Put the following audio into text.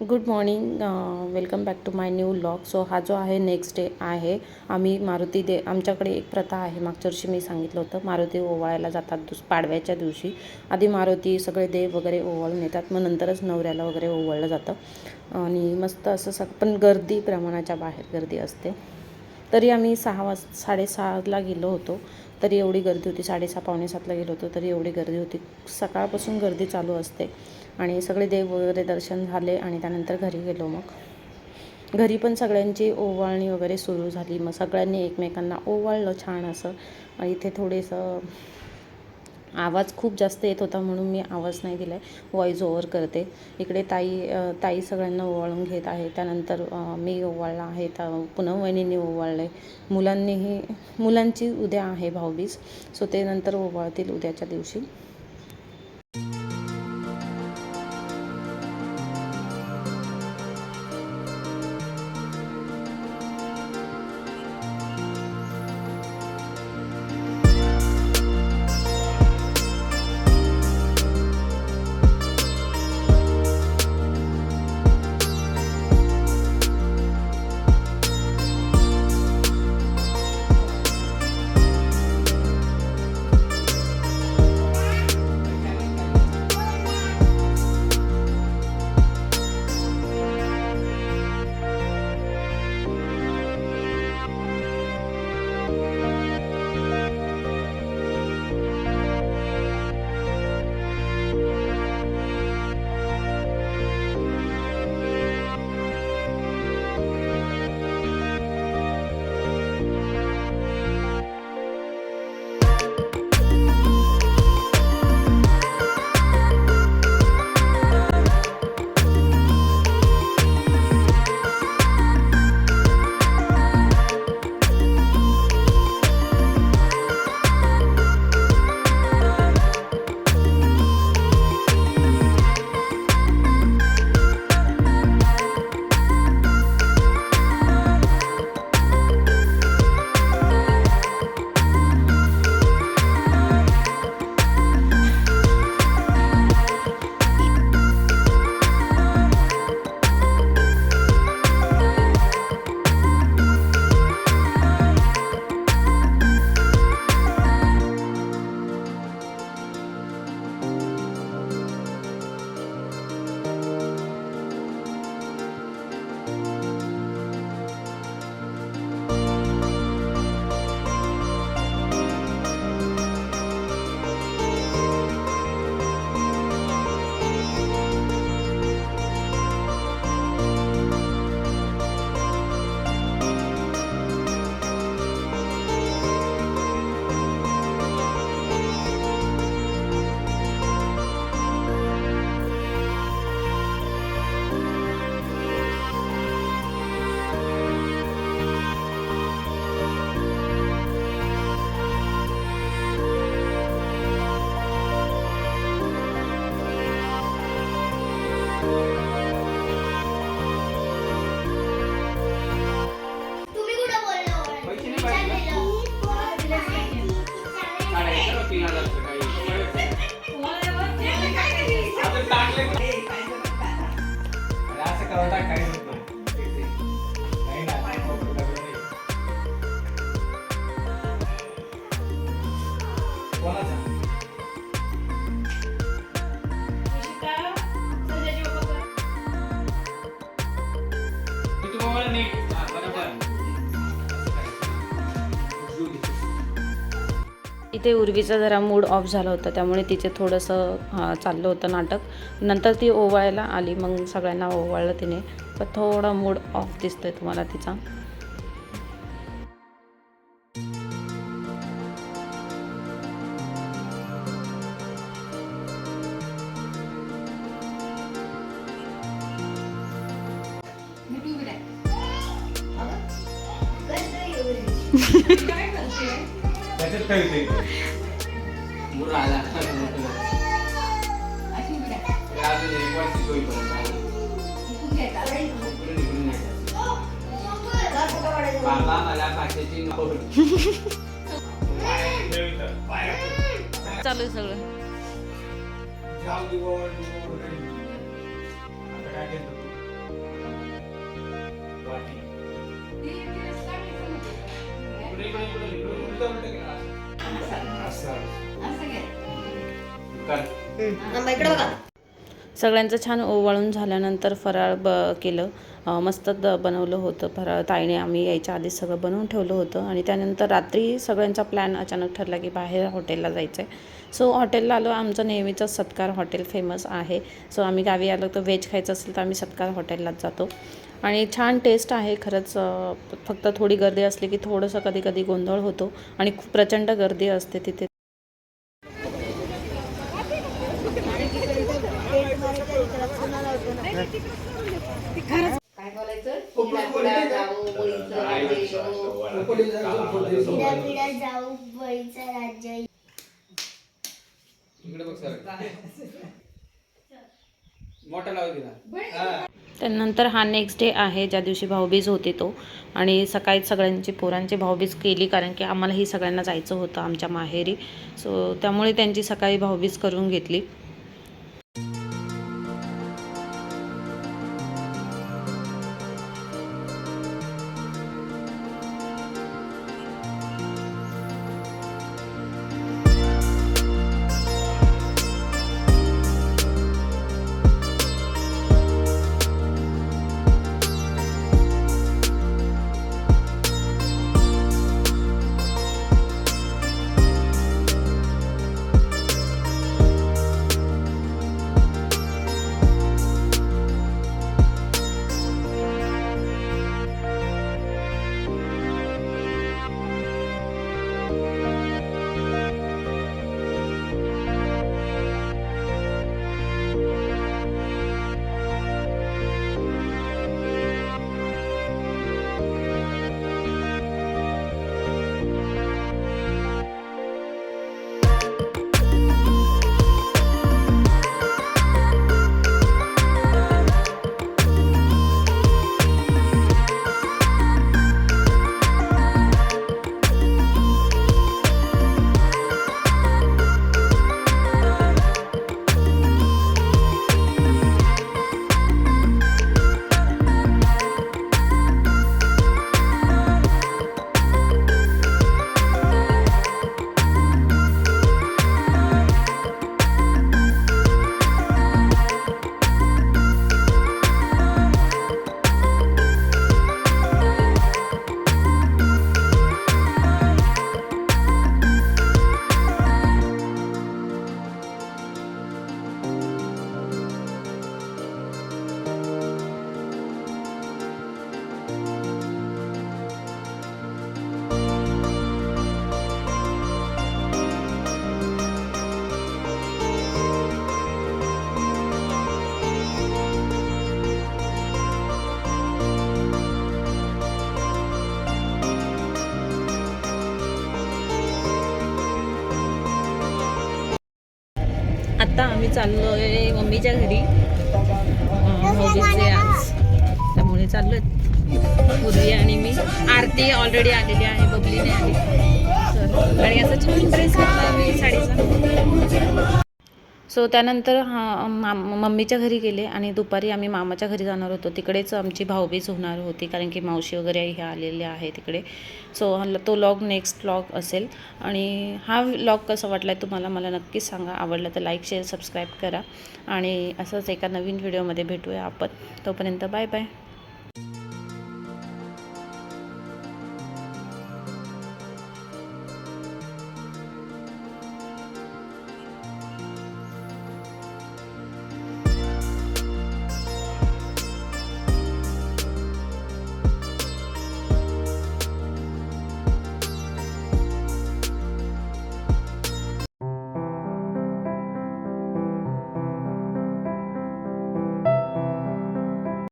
Good morning welcome back to my new vlog so हा जो आहे नेक्स्ट डे आहे. आम्ही मारुती दे आमच्याकडे एक प्रथा आहे. मागच्या वर्षी मी सांगितलं होतं मारुती ओवाळायला जातात दुस पाडव्याच्या दिवशी. आधी मारुती सगळे देव वगैरे ओवाळून येतात मग नंतरच नवऱ्याला वगैरे ओवाळलं जातं. आणि मस्त असं सग पण गर्दी प्रमाणाच्या बाहेर गर्दी असते. तरी आम्ही सहा वाज साडेसहाला गेलो होतो. तरी एवढी गर्दी होती साडेसहा पावणे सातला गेलो होतो. तरी एवढी गर्दी होती. सकाळपासून गर्दी चालू असते. आणि सगळे देव वगैरे दर्शन झाले आणि त्यानंतर घरी गेलो मग. घरी पण सगळ्यांची ओवाळणी वगैरे सुरू झाली. मग सगळ्यांनी एकमेकांना ओवाळलं छान असं. इथे थोडेसं आवाज खूप जास्त येत होता म्हणून मी आवाज नाही दिला आहे व्हॉईस ओव्हर करते. इकडे ताई ताई सगळ्यांना ओवाळून घेत आहे. त्यानंतर मी ओवाळला आहे. त्या पुन्हा वहिनींनी ओवाळलं आहे मुलांनीही मुलांची उद्या आहे भाऊबीज. सो ते नंतर ओवाळतील उद्याच्या दिवशी. इथे उर्वीचा जरा मूड ऑफ झाला होता त्यामुळे तिचे थोडंसं चाललं होतं नाटक. नंतर ती ओवाळायला आली मग सगळ्यांना ओवाळलं तिने. पण थोडा मूड ऑफ दिसतोय तुम्हाला तिचा. बाबा मला काचेची चालू आहे सगळं. वाटी. इकडे बघा सगळ्यांचं छान ओवाळून झाल्यानंतर फराळ ब केलं. मस्त द बनवलं होतं फराळ. ताईने आम्ही यायच्या आधीच सगळं बनवून ठेवलं होतं आणि त्यानंतर रात्री सगळ्यांचा प्लॅन अचानक ठरला की बाहेर हॉटेलला जायचं आहे सो हॉटेलला आलो. आमचं नेहमीचं सत्कार हॉटेल फेमस आहे. सो आम्ही गावी आलो तर व्हेज खायचं असेल तर आम्ही सत्कार हॉटेललाच जातो. आणि छान टेस्ट आहे खरंच फक्त थोडी गर्दी असली की थोडंसं कधी कधी गोंधळ होतो आणि खूप प्रचंड गर्दी असते तिथे. मोठा लाव तिला त्यानंतर हा नेक्स्ट डे आहे ज्या दिवशी भाऊबीज होते तो. आणि सकाळी सगळ्यांची पोरांची भाऊबीज केली कारण की आम्हालाही सगळ्यांना जायचं होतं आमच्या माहेरी. सो त्यामुळे त्यांची सकाळी भाऊबीज करून घेतली. आत्ता आम्ही चाललो आहे मम्मीच्या घरी. अं, आज. त्यामुळे चाललोय पूर्वी आणि मी. आरती ऑलरेडी आलेली आहे बबलीने आली. तर आणि असं छान ड्रेस सो त्यानंतर हा मा मम्मीच्या घरी गेले आणि दुपारी आम्ही मामाच्या घरी जाणार होतो. तिकडेच आमची भाऊबीज होणार होती कारण की मावशी वगैरे हे आलेले आहे तिकडे. सो तो लॉग नेक्स्ट लॉग असेल. आणि हा लॉग कसा वाटला आहे तुम्हाला मला नक्कीच सांगा. आवडला तर लाईक शेअर सबस्क्राईब करा. आणि असंच एका नवीन व्हिडिओमध्ये भेटूया आपण. तोपर्यंत बाय बाय.